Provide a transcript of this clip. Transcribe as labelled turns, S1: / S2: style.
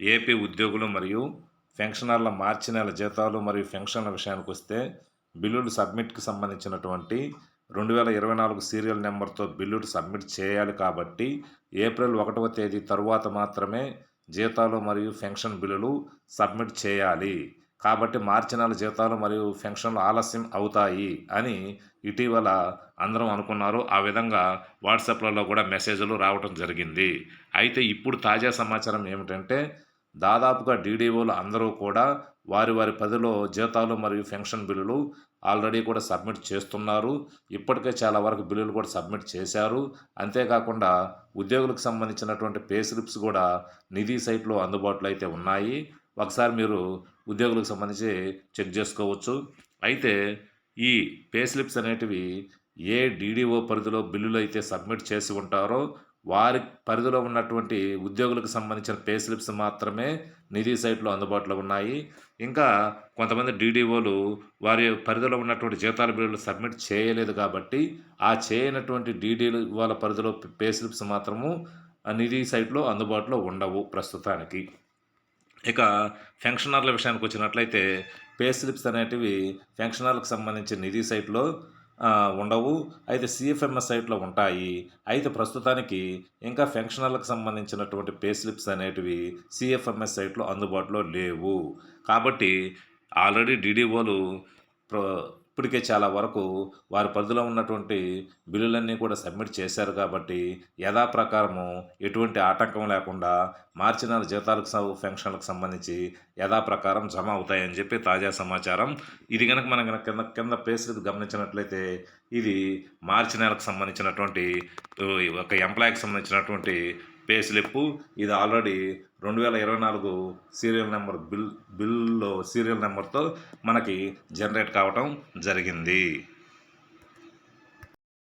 S1: AP ఉద్యోగులు మరియు పెన్షనర్ల మార్చి నెల జీతాలు మరియు పెన్షన్ల విషయానికి వస్తే బిల్లులు సబ్మిట్కి సంబంధించినటువంటి రెండు వేల ఇరవై నాలుగు సీరియల్ నెంబర్తో బిల్లులు సబ్మిట్ చేయాలి కాబట్టి ఏప్రిల్ ఒకటవ తేదీ తరువాత మాత్రమే జీతాలు మరియు పెన్షన్ బిల్లులు సబ్మిట్ చేయాలి. కాబట్టి మార్చి నెల జీతాలు మరియు పెన్షన్లు ఆలస్యం అవుతాయి అని ఇటీవల అందరం అనుకున్నారు. ఆ విధంగా వాట్సాప్లలో కూడా మెసేజ్లు రావటం జరిగింది. అయితే ఇప్పుడు తాజా సమాచారం ఏమిటంటే దాదాపుగా డీడీఓలు అందరూ కూడా వారి వారి పదిలో జీతాలు మరియు పెన్షన్ బిల్లులు ఆల్రెడీ కూడా సబ్మిట్ చేస్తున్నారు. ఇప్పటికే చాలా వరకు బిల్లులు కూడా సబ్మిట్ చేశారు. అంతేకాకుండా ఉద్యోగులకు సంబంధించినటువంటి పే స్లిప్స్ కూడా నిధి సైట్లో అందుబాటులో అయితే ఉన్నాయి. ఒకసారి మీరు ఉద్యోగులకు సంబంధించి చెక్ చేసుకోవచ్చు. అయితే ఈ పే స్లిప్స్ అనేటివి ఏ డీడీఓ పరిధిలో బిల్లులు అయితే సబ్మిట్ చేసి ఉంటారో వారి పరిధిలో ఉన్నటువంటి ఉద్యోగులకు సంబంధించిన పే స్లిప్స్ మాత్రమే నిధి సైట్లో అందుబాటులో ఉన్నాయి. ఇంకా కొంతమంది డీడీఓలు వారి పరిధిలో ఉన్నటువంటి జీతాల బిల్లులు సబ్మిట్ చేయలేదు కాబట్టి ఆ చేయనటువంటి డీడీలు వాళ్ళ పరిధిలో పే స్లిప్స్ మాత్రము ఆ నిధి సైట్లో అందుబాటులో ఉండవు ప్రస్తుతానికి. ఇక పెన్షనర్ల విషయానికి వచ్చినట్లయితే పే స్లిప్స్ అనేటివి పెన్షనర్లకు సంబంధించిన నిధి సైట్లో ఉండవు. అయితే సిఎఫ్ఎంఎస్ సైట్లో ఉంటాయి. అయితే ప్రస్తుతానికి ఇంకా పెన్షనర్లకు సంబంధించినటువంటి పే స్లిప్స్ అనేటివి సిఎఫ్ఎంఎస్ సైట్లో అందుబాటులో లేవు. కాబట్టి ఆల్రెడీ డీడీఓలు ప్ర ఇప్పటికే చాలా వరకు వారి పరిధిలో ఉన్నటువంటి బిల్లులన్నీ కూడా సబ్మిట్ చేశారు కాబట్టి యథాప్రకారము ఎటువంటి ఆటంకం లేకుండా మార్చి నెల జీతాలకు స- పెన్షన్లకు సంబంధించి యథాప్రకారం జమ అవుతాయని చెప్పి తాజా సమాచారం. ఇది కనుక మనం కనుక కింద కింద పేస్లు గమనించినట్లయితే ఇది మార్చి నెలకు సంబంధించినటువంటి ఒక ఎంప్లాయీకి సంబంధించినటువంటి పే స్లిప్ ఇది ఆల్రెడీ రెండు వేల ఇరవై నాలుగు సీరియల్ నెంబర్ బిల్ బిల్లో సీరియల్ నెంబర్తో మనకి జనరేట్ కావటం జరిగింది.